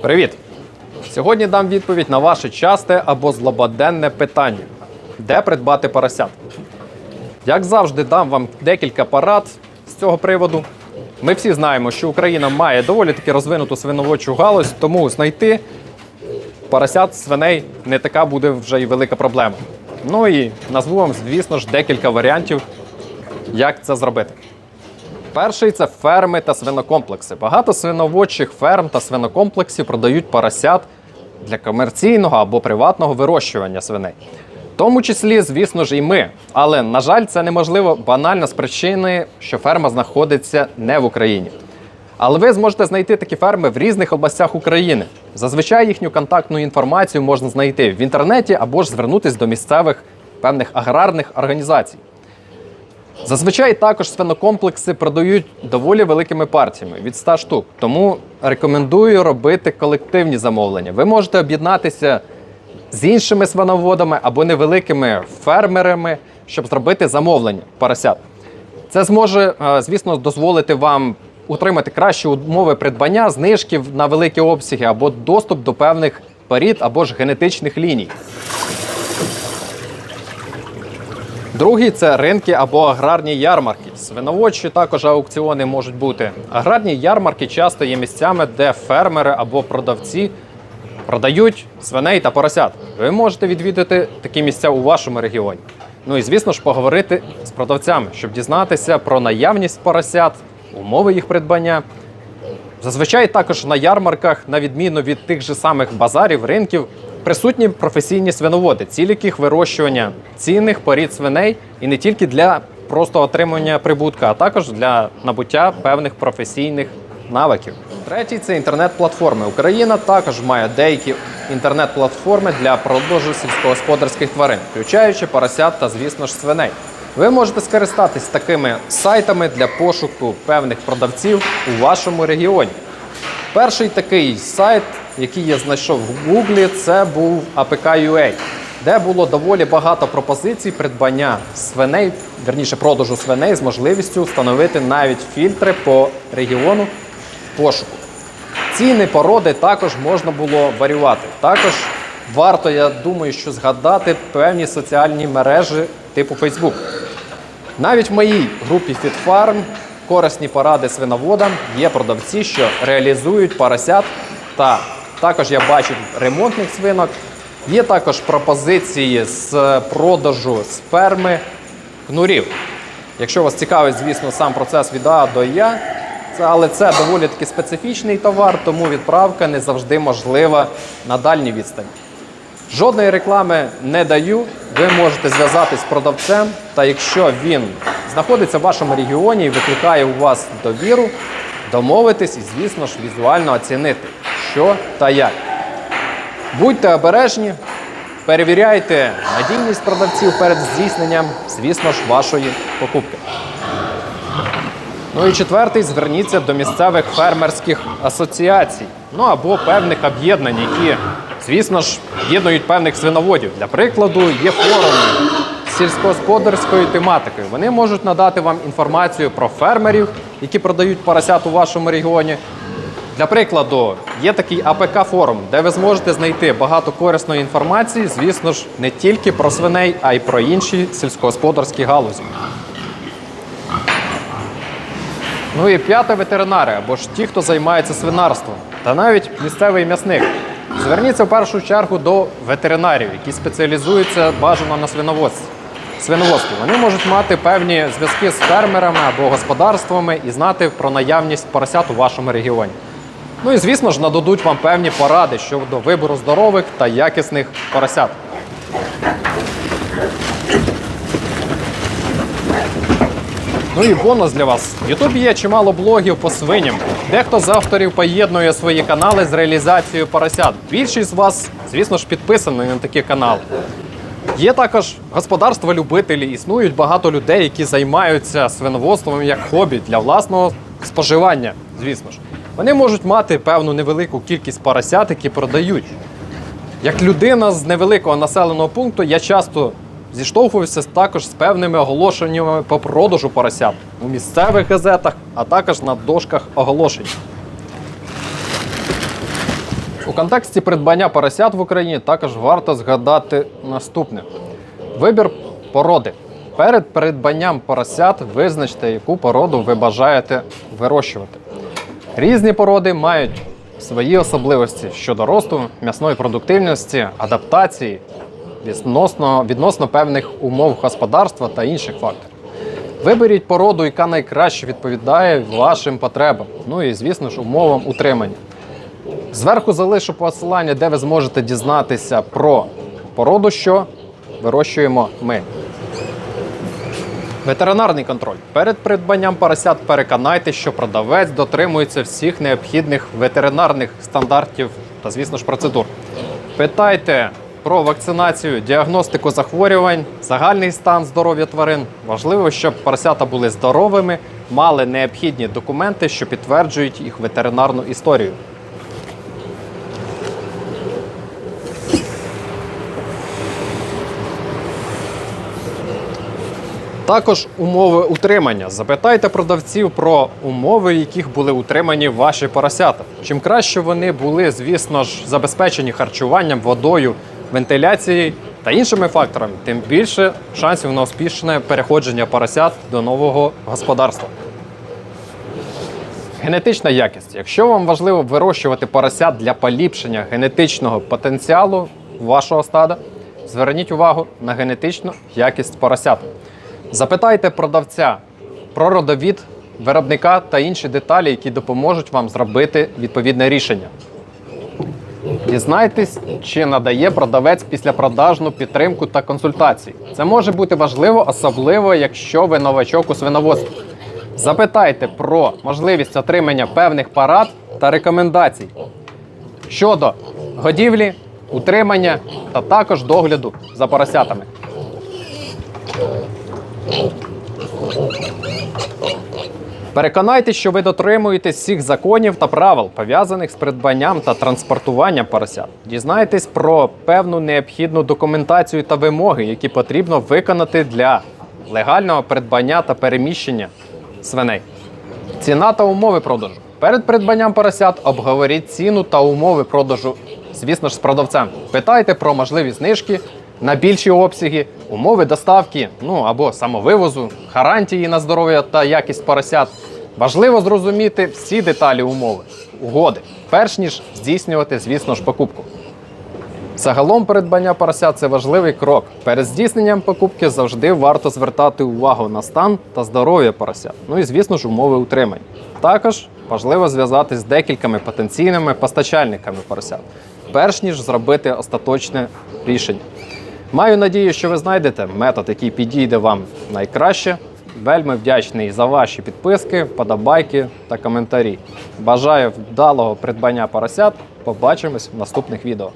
Привіт! Сьогодні дам відповідь на ваше часте або злободенне питання: де придбати поросят? Як завжди, дам вам декілька порад з цього приводу. Ми всі знаємо, що Україна має доволі таки розвинуту свиноводчу галузь, тому знайти поросят свиней не така буде вже й велика проблема. Ну і назву вам, звісно ж, декілька варіантів, як це зробити. Перший це ферми та свинокомплекси. Багато свиноводчих ферм та свинокомплексів продають поросят для комерційного або приватного вирощування свиней. В тому числі, звісно ж, і ми. Але, на жаль, це неможливо банально з причини, що ферма знаходиться не в Україні. Але ви зможете знайти такі ферми в різних областях України. Зазвичай їхню контактну інформацію можна знайти в інтернеті або ж звернутися до місцевих певних аграрних організацій. Зазвичай також свинокомплекси продають доволі великими партіями від 100 штук. Тому рекомендую робити колективні замовлення. Ви можете об'єднатися з іншими свиноводами або невеликими фермерами, щоб зробити замовлення поросят. Це зможе, е, звісно, дозволити вам утримати кращі умови придбання, знижки на великі обсяги або доступ до певних порід або ж генетичних ліній. Другий це ринки або аграрні ярмарки. Свиноводчі також аукціони можуть бути. Аграрні ярмарки часто є місцями, де фермери або продавці продають свиней та поросят. Ви можете відвідати такі місця у вашому регіоні. Ну і звісно ж поговорити з продавцями, щоб дізнатися про наявність поросят, умови їх придбання. Зазвичай також на ярмарках, на відміну від тих же самих базарів, ринків, присутні професійні свиноводи, ціль яких вирощування цінних порід свиней і не тільки для просто отримання прибутка, а також для набуття певних професійних навиків. Третій це інтернет-платформи. Україна також має деякі інтернет-платформи для продажу сільськогосподарських тварин, включаючи поросят та, звісно ж, свиней. Ви можете скористатись такими сайтами для пошуку певних продавців у вашому регіоні. Перший такий сайт, який я знайшов в Гуглі, це був APK.ua, де було доволі багато пропозицій придбання свиней, верніше продажу свиней з можливістю встановити навіть фільтри по регіону пошуку. Ціни породи також можна було варіювати. Також варто, я думаю, що згадати певні соціальні мережі типу Facebook. Навіть в моїй групі FitFarm корисні поради свиноводам є продавці, що реалізують поросят. Та також я бачу ремонтних свинок. Є також пропозиції з продажу сперми кнурів. Якщо вас цікавить, звісно, сам процес від А до Я, але це доволі таки специфічний товар, тому відправка не завжди можлива на дальній відстані. Жодної реклами не даю. Ви можете зв'язатись з продавцем, та якщо він знаходиться в вашому регіоні і викликає у вас довіру, домовитись і, звісно ж, візуально оцінити, що та як. Будьте обережні, перевіряйте надійність продавців перед здійсненням, звісно ж, вашої покупки. Ну і четвертий, зверніться до місцевих фермерських асоціацій, ну або певних об'єднань, які, звісно ж, об'єднують певних свиноводів. Для прикладу, є форуми з сільськогосподарською тематикою. Вони можуть надати вам інформацію про фермерів, які продають поросят у вашому регіоні. Для прикладу, є такий АПК форум, де ви зможете знайти багато корисної інформації, звісно ж, не тільки про свиней, а й про інші сільськогосподарські галузі. Ну і п'яте ветеринари або ж ті, хто займається свинарством, та навіть місцевий м'ясник. Зверніться в першу чергу до ветеринарів, які спеціалізуються бажано на свиноводстві. Свиноводстві. Вони можуть мати певні зв'язки з фермерами або господарствами і знати про наявність поросят у вашому регіоні. Ну і звісно ж нададуть вам певні поради щодо вибору здорових та якісних поросят. Ну і бонус для вас. В Ютубі є чимало блогів по свиням. Дехто з авторів поєднує свої канали з реалізацією поросят. Більшість з вас, звісно ж, підписані на такі канали. Є також господарства любителі, існують багато людей, які займаються свиноводством як хобі для власного споживання, звісно ж. Вони можуть мати певну невелику кількість поросят, які продають. Як людина з невеликого населеного пункту, я часто зіштовхувався також з певними оголошеннями по продажу поросят у місцевих газетах, а також на дошках оголошень. У контексті придбання поросят в Україні також варто згадати наступне: вибір породи. Перед придбанням поросят визначте, яку породу ви бажаєте вирощувати. Різні породи мають свої особливості щодо росту, м'ясної продуктивності, адаптації, відносно, відносно певних умов господарства та інших факторів. Виберіть породу, яка найкраще відповідає вашим потребам, ну і, звісно ж, умовам утримання. Зверху залишу посилання, де ви зможете дізнатися про породу, що вирощуємо ми. Ветеринарний контроль. Перед придбанням поросят переконайтеся, що продавець дотримується всіх необхідних ветеринарних стандартів та, звісно ж, процедур. Питайте про вакцинацію, діагностику захворювань, загальний стан здоров'я тварин. Важливо, щоб поросята були здоровими, мали необхідні документи, що підтверджують їх ветеринарну історію. Також умови утримання. Запитайте продавців про умови, яких були утримані ваші поросята. Чим краще вони були, звісно ж, забезпечені харчуванням, водою, вентиляцією та іншими факторами, тим більше шансів на успішне переходження поросят до нового господарства. Генетична якість. Якщо вам важливо вирощувати поросят для поліпшення генетичного потенціалу вашого стада, зверніть увагу на генетичну якість поросят. Запитайте продавця про родовід виробника та інші деталі, які допоможуть вам зробити відповідне рішення. Дізнайтесь, чи надає продавець післяпродажну підтримку та консультації. Це може бути важливо, особливо якщо ви новачок у свиноводстві. Запитайте про можливість отримання певних парад та рекомендацій щодо годівлі, утримання та також догляду за поросятами. Переконайтеся, що ви дотримуєтесь всіх законів та правил, пов'язаних з придбанням та транспортуванням поросят. Дізнайтесь про певну необхідну документацію та вимоги, які потрібно виконати для легального придбання та переміщення свиней. Ціна та умови продажу. Перед придбанням поросят обговоріть ціну та умови продажу, звісно ж, з продавцем. Питайте про можливі знижки на більші обсяги, умови доставки, ну або самовивозу, гарантії на здоров'я та якість поросят. Важливо зрозуміти всі деталі умови, угоди, перш ніж здійснювати, звісно ж, покупку. Загалом придбання поросят це важливий крок. Перед здійсненням покупки завжди варто звертати увагу на стан та здоров'я поросят. Ну і звісно ж умови утримання. Також важливо зв'язатись з декількома потенційними постачальниками поросят, перш ніж зробити остаточне рішення. Маю надію, що ви знайдете метод, який підійде вам найкраще. Вельми вдячний за ваші підписки, подобайки та коментарі. Бажаю вдалого придбання поросят. Побачимось в наступних відео.